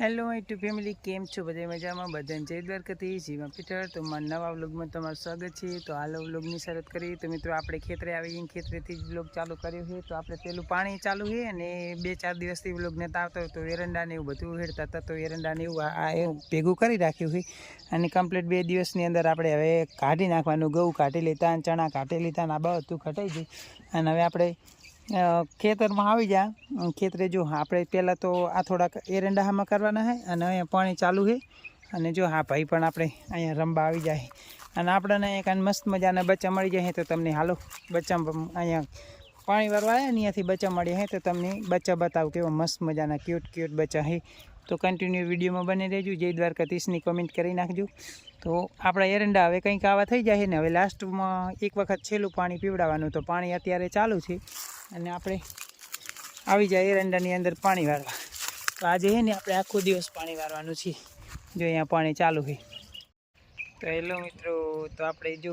Hello two family, કેમ છો બધા? મજામાં? બધાને જય દ્વારકાથી જીવા પીટર તો મારા નવા વ્લોગમાં તમારું સ્વાગત છે. તો હાલો વ્લોગની શરૂઆત કરીએ. તો મિત્રો, આપણે ખેતરે આવીએ ખેતરેથી જ વ્લોગ ચાલુ કર્યો છે. તો આપણે પેલું પાણી ચાલુ છે અને બે ચાર દિવસથી વ્લોગ નતા આવતો તો એરંડાને એવું બધું હેડતા હતા. તો એરંડાને એવું આ એવું ભેગું કરી રાખ્યું છે. અને કમ્પ્લીટ બે દિવસની અંદર આપણે હવે કાઢી નાખવાનું. ઘઉં કાઢી લેતા અને ચણા કાઢી લેતા અને આ બધું ખટાઈ ગયું. અને હવે આપણે ખેતરમાં આવી જા. ખેતરે જો આપણે પહેલાં તો આ થોડાક એરંડા હામાં કરવાના છે અને અહીંયા પાણી ચાલુ છે અને જો હા ભાઈ પણ આપણે અહીંયા રમવા આવી જાય. અને આપણને કાંઈ મસ્ત મજાના બચ્ચા મળી જાય તો તમને હાલો બચ્ચા અહીંયા પાણી વાળવા આવ્યા ને અહીંયાથી બચ્ચા મળ્યા હે તો તમને બચ્ચા બતાવું કેવા મસ્ત મજાના ક્યુટ ક્યુટ બચ્ચા હે. તો કન્ટિન્યુ વિડીયોમાં બની રહેજો. જય દ્વારકાધીશની કમેન્ટ કરી નાખજો. તો આપણા એરંડા હવે કંઈક આવા થઈ જાય ને. હવે લાસ્ટમાં એક વખત છેલ્લું પાણી પીવડાવવાનું. તો પાણી અત્યારે ચાલુ છે. અને આપણે આવી જાય એરંડાની અંદર પાણી વાળવા. તો આજે છે ને આપણે આખો દિવસ પાણી વાળવાનું છે. જો અહીંયા પાણી ચાલુ છે. તો હેલો મિત્રો, તો આપણે જો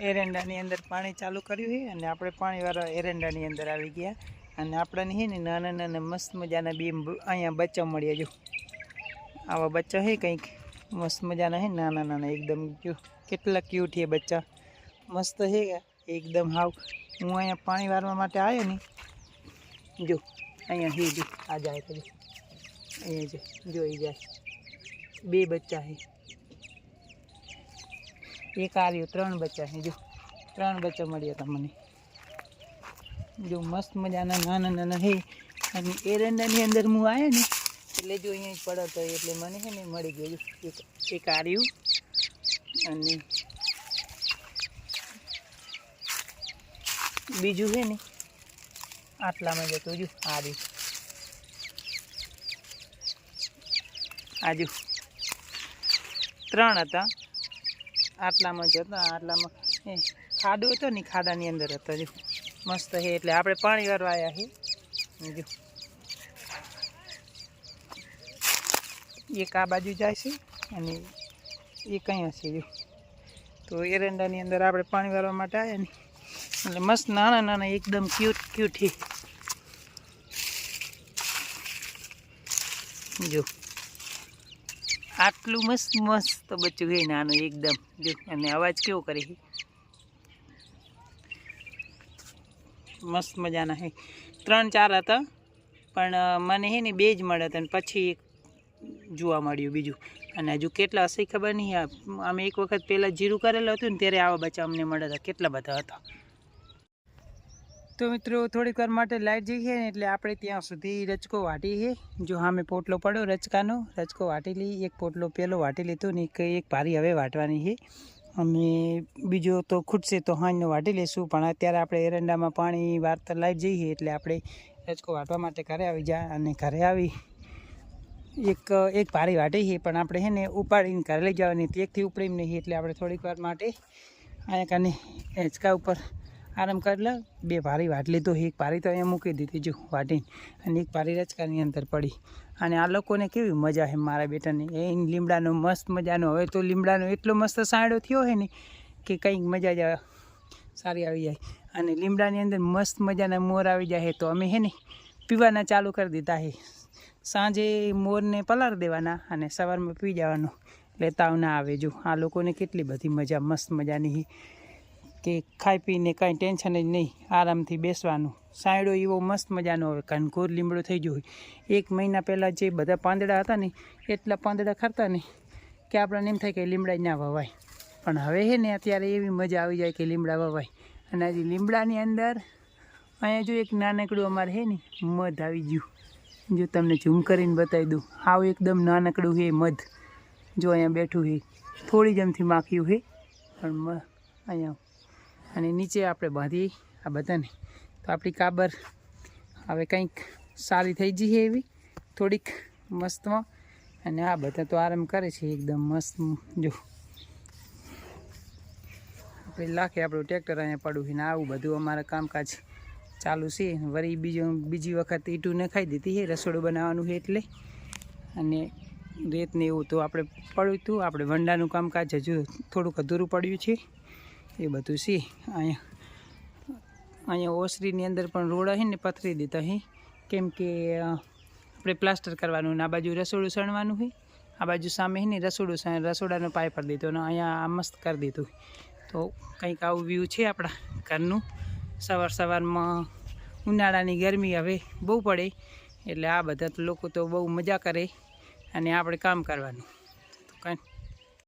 એરંડાની અંદર પાણી ચાલુ કર્યું છે અને આપણે પાણી વાળવા એરંડાની અંદર આવી ગયા. અને આપણને છે ને નાના નાના મસ્ત મજાના બે અહીંયા બચ્ચા મળ્યા જો. આવા બચ્ચા છે કંઈક. મસ્ત મજાના છે નાના નાના એકદમ જો કેટલા ક્યુટ છે બચ્ચા. મસ્ત છે એકદમ હાવ. હું અહીંયા પાણી વારવા માટે આવ્યો ને, જો, અહીંયા હે, જો, આ જાય તો જો. અહીંયા જો જોઈ જાય. બે બચ્ચા છે એક આવ્યો ત્રણ બચ્ચા છે જો. ત્રણ બચ્ચા મળ્યા તમને જો, મસ્ત મજાના નાના નાના હે. અને એરંડાની અંદર હું આવ્યો ને, એટલે જો અહીંયા જ પડતો એટલે મને છે ને મળી ગયું. એક એક આર્યું અને બીજું છે ને, આટલામાં જતું જો આર્યું આજુ ત્રણ હતા. આટલામાં જ હતા, આટલામાં. એ, ખાડો હતો ને, ખાડાની અંદર હતો જો મસ્ત છે એટલે આપણે પાણી વાળવા આવ્યા છે જો એક આ બાજુ જાય છે અને એ કંઈ છે જો તો એરંડાની અંદર આપણે પાણી વાળવા માટે આવ્યા ને. એટલે મસ્ત નાના નાના એકદમ ક્યુટ ક્યુટી જો. આટલું મસ્ત મસ્ત બચ્ચું છે નાનું એકદમ. જો, અને અવાજ કેવો કરે છે? મસ્ત મજાના છે. ત્રણ ચાર હતા, પણ મને હે ને બે જ મળ્યા હતા અને પછી એક જોવા મળ્યું બીજું. અને હજુ કેટલા હશે ખબર નહીં. અમે એક વખત પહેલાં જીરું કરેલું હતું ને ત્યારે આવા બચ્ચા અમને મળ્યા હતા. કેટલા બધા હતા. તો મિત્રો, થોડીક વાર માટે લાઇટ જઈ છે એટલે આપણે ત્યાં સુધી રચકો વાટી છે. જો સામે પોટલો પડ્યો રચકાનો રચકો વાટી લઈ, એક પોટલો પહેલો વાટી લીધો ને એક એક ભારી હવે વાટવાની છે. અને બીજો તો ખૂટશે તો હાંજનો વાટી લઈશું પણ અત્યારે આપણે એરંડામાં પાણી, વારતા લાઈટ જઈએ એટલે આપણે રચકો વાટવા માટે ઘરે આવી જાય અને ઘરે આવી એક એક ભારી વાટી છે. પણ આપણે છે ને ઉપાડીને ઘરે લઈ જવાની એકથી ઉપડીને નહીં, એટલે આપણે થોડીક વાર માટે અહીંયા કાને હેંચકા ઉપર આરામ કરી લે. બે ભારી વાટ લીધો એક ભારી તો અહીંયા મૂકી દીધી જો વાટીને અને એક ભારી રચકાની અંદર પડી. અને આ લોકોને કેવી મજા છે મારા બેટાને. એ લીમડાનો મસ્ત મજાનો. હવે તો લીમડાનો એટલો મસ્ત સાંડો થયો છે ને કે કંઈક મજા જ સારી આવી જાય. અને લીમડાની અંદર મસ્ત મજાના મોર આવી જાય તો અમે હે ને પીવાના ચાલુ કરી દીધા છે સાંજે મોરને પલાર દેવાના અને સવારમાં પી જવાનો. એટલે આવે જો. આ લોકોને કેટલી બધી મજા, મસ્ત મજાની કે ખાઈ પીને કાંઈ ટેન્શન જ નહીં, આરામથી બેસવાનું. સાયડો એવો મસ્ત મજાનો હવે ઘનઘોર લીમડો થઈ ગયો હોય. એક મહિના પહેલાં જે બધા પાંદડા હતા ને, એટલા પાંદડા ખરતા ને, કે આપણને એમ થાય કે લીમડા ના વવાય. પણ હવે છે ને, અત્યારે એવી મજા આવી જાય કે લીમડા વવાય. અને આજે લીમડાની અંદર અહીંયા જો એક નાનકડું અમારે છે ને, મધ આવી ગયું. જો તમને ઝૂમ કરીને બતાવી દઉં. આવું એકદમ નાનકડું છે મધ. જો અહીંયા બેઠું છે થોડી જમથી માખ્યું છે પણ અહીંયા અને નીચે આપણે બાંધીએ આ બધાને. તો આપણી કાબર હવે કંઈક સારી થઈ જઈએ એવી, થોડીક મસ્તમાં. અને આ બધા તો આરામ કરે છે, એકદમ મસ્ત. જો. આપણે લાખે આપણું ટ્રેક્ટર અહીંયા પડ્યું છે ને આવું બધું અમારા કામકાજ ચાલુ છે. વળી બીજો, બીજી વખત ઈટું નખાઈ દીધી છે, રસોડું બનાવવાનું છે એટલે. અને રેતને એવું તો આપણે પડ્યું હતું. આપણે વંડાનું કામકાજ હજુ થોડુંક અધૂરું પડ્યું છે. એ બધું છે અહીંયા અહીંયા ઓસરીની અંદર પણ રોડ અહીં ને પથરી દીધા અહીં કેમ કે આપણે પ્લાસ્ટર કરવાનું ને આ બાજુ રસોડું સણવાનું હોય આ બાજુ સામે હે ને રસોડું રસોડાનો પાય કરી દીધો અને અહીંયા આ મસ્ત કરી દીધું તો કંઈક આવું વ્યૂ છે આપણા ઘરનું. સવાર સવારમાં ઉનાળાની ગરમી હવે બહુ પડે, એટલે આ બધા લોકો તો બહુ મજા કરે અને આપણે કામ કરવાનું. કાંઈ